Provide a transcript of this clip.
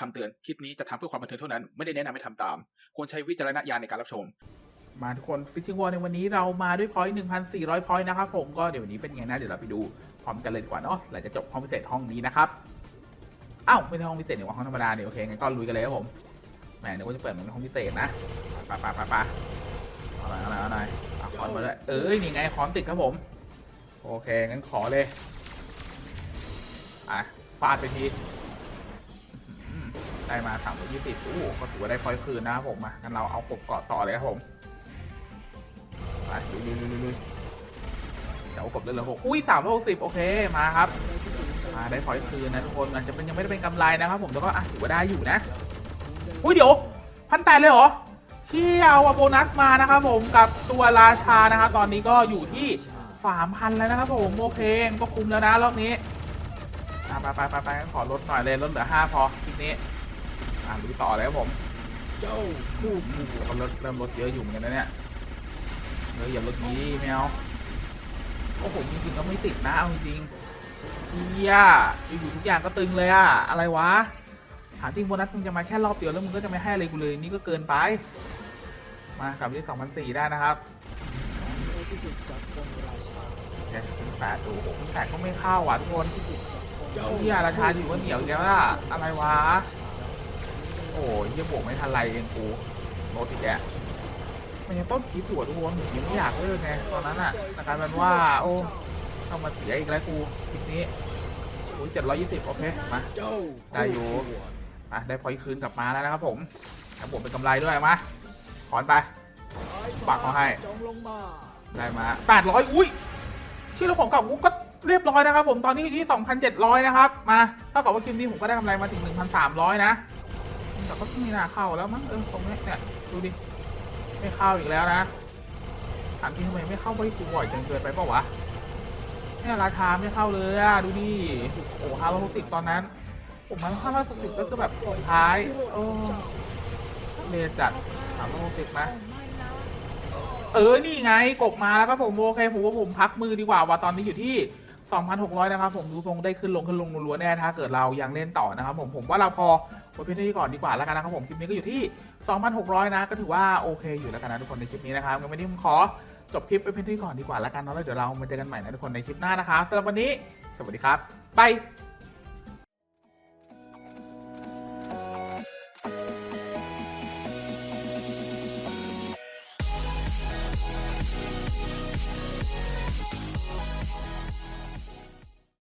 คำเตือนคลิปนี้จะทำเพื่อความบันเทิงเท่านั้น ไม่ได้แนะนำให้ทำตาม ควรใช้วิจารณญาณในการรับชม มาทุกคนฟิชชิ่งวอลในวันนี้เรามาด้วยพอยต์1,400 พอยต์นะครับผมก็เดี๋ยววันนี้เป็นไงนะเดี๋ยวเราไปดูพร้อมกันเลยดีกว่าเนาะหลังจากจบห้องพิเศษห้องนี้นะครับอ้าวไม่ใช่ห้องพิเศษเนี่หว่าห้องธรรมดาเนี่ยโอเคงั้นก็ลุยกันเลยครับผมแหมนึกว่าจะเปิดเหมือนห้องพิเศษนะปไปไปไปเอาหน่อยเอาหน่อยเอาหน่อยเอาคอนมาด้วยเอ้ยนี่ไงคอนติดครับผม โอเคงั้นขอเลยอะฟาดไปที ได้มาสามร้อยยี่สิบโอ้โหก็ถือว่าได้พอยคืนนะครับผมมางั้นเราเอากบเกาะต่อเลยครับผมไปลุยลุยลุยลุยเดี๋ยวเอากบเลือดเหลือหกอุ้ยสามร้อยหกสิบโอเคมาครับมาได้พอยคืนนะทุกคนอาจจะเป็นยังไม่ได้เป็นกำไรนะครับผมแต่ก็อะถือว่าได้อยู่นะอุ้ยเดี๋ยวพันแปดเลยเหรอที่เอาโบนัสมานะครับผมกับตัวราชานะครับตอนนี้ก็อยู่ที่สามพันแล้วนะครับผมโอเคก็คุ้มแล้วนะรอบนี้ไปไปไปไปกันขอลดหน่อยเลยลดเหลือห้าพอคลิปนี้ อ่าดูต่อเลยครับผมเจ้าคู่คู่เขาลดเริ่มลดเยอะอยู่เหมือนกันนะเนี่ยเฮ้ยอย่าลดนี้แมวโอ้โหจริงๆก็ไม่ติดนะเอาจริงๆเฮียอยู่ทุกอย่างก็ตึงเลยอะอะไรวะถามจริงโบนัสมึงจะมาแค่รอบเดียวแล้วมึงก็จะไม่ให้อะไรกูเลยนี่ก็เกินไป มากลับที่สองพันสี่ได้นะครับที่สุดแค่คุณแปดดูโอ้โหคุณแปดก็ไม่เข้าว่ะทุกคนเจ้าเฮียราคาอยู่ว่าเหนียวเดียวอะอะไรวะ อ้ยเฮียบวกไม่ทันไรเองกูโนติแกะมันยังต้นคลิปหัวทุกคนยังไม่อยากเลิกไงตอนนั้นอะแต่กลายเป็นว่า โอ้ต้องมาเสียอีกแล้วกูคลิปนี้โอ้ยเจ็ดร้อยยี่สิบโอเคมาได้อยู่อะได้พอยคืนกลับมาแล้วนะครับผมแล้วผมเป็นกำไรด้วยมาถอนไปฝากเขาให้ได้มาแปดร้อยอุ้ยชื่อเราของเก่ากูก็เรียบร้อยนะครับผมตอนนี้อยู่ที่สองพันเจ็ดร้อยนะครับ มา ถ้ากับว่าคลิปนี้ผมก็ได้กำไรมาถึงหนึ่งพันสามร้อยนะ แต่ก็ไม่น่าเข้าแล้วมั้งเออตรงนี้เนี่ยดูดิไม่เข้าอีกแล้วนะถามจริงทำไมไม่เข้าไปกูบ่อยจนเกินไปเปล่าวะเนี่ยราคาไม่เข้าเลยอะดูดิโอ้ห้าร้อยหกสิบตอนนั้นผมมันห้าร้อยหกสิบก็คือแบบสุดท้ายโอ้เลจัดสามร้อยหกสิบนะเออ นี่ไง กบมาแล้วครับผม โอเค ผมว่าผมพักมือดีกว่าว่าตอนนี้อยู่ที่ 2,600 นะครับผมดูทรงได้ขึ้นลงขึ้นลงล้วนๆแน่ถ้าเกิดเรายังเล่นต่อนะครับผมผมว่าเราพอไว้เพียงเท่านี้ก่อนดีกว่าแล้วกันนะครับผมคลิปนี้ก็อยู่ที่ 2,600 นะ ก็ถือว่าโอเคอยู่แล้วกันนะทุกคนในคลิปนี้นะครับงั้นวันนี้ผมขอจบคลิปไปเพียงเท่านี้ก่อนดีกว่าแล้วกันเนาะแล้วเดี๋ยวเรามาเจอกันใหม่นะทุกคนในคลิปหน้านะครับสำหรับวันนี้ สวัสดีครับบาย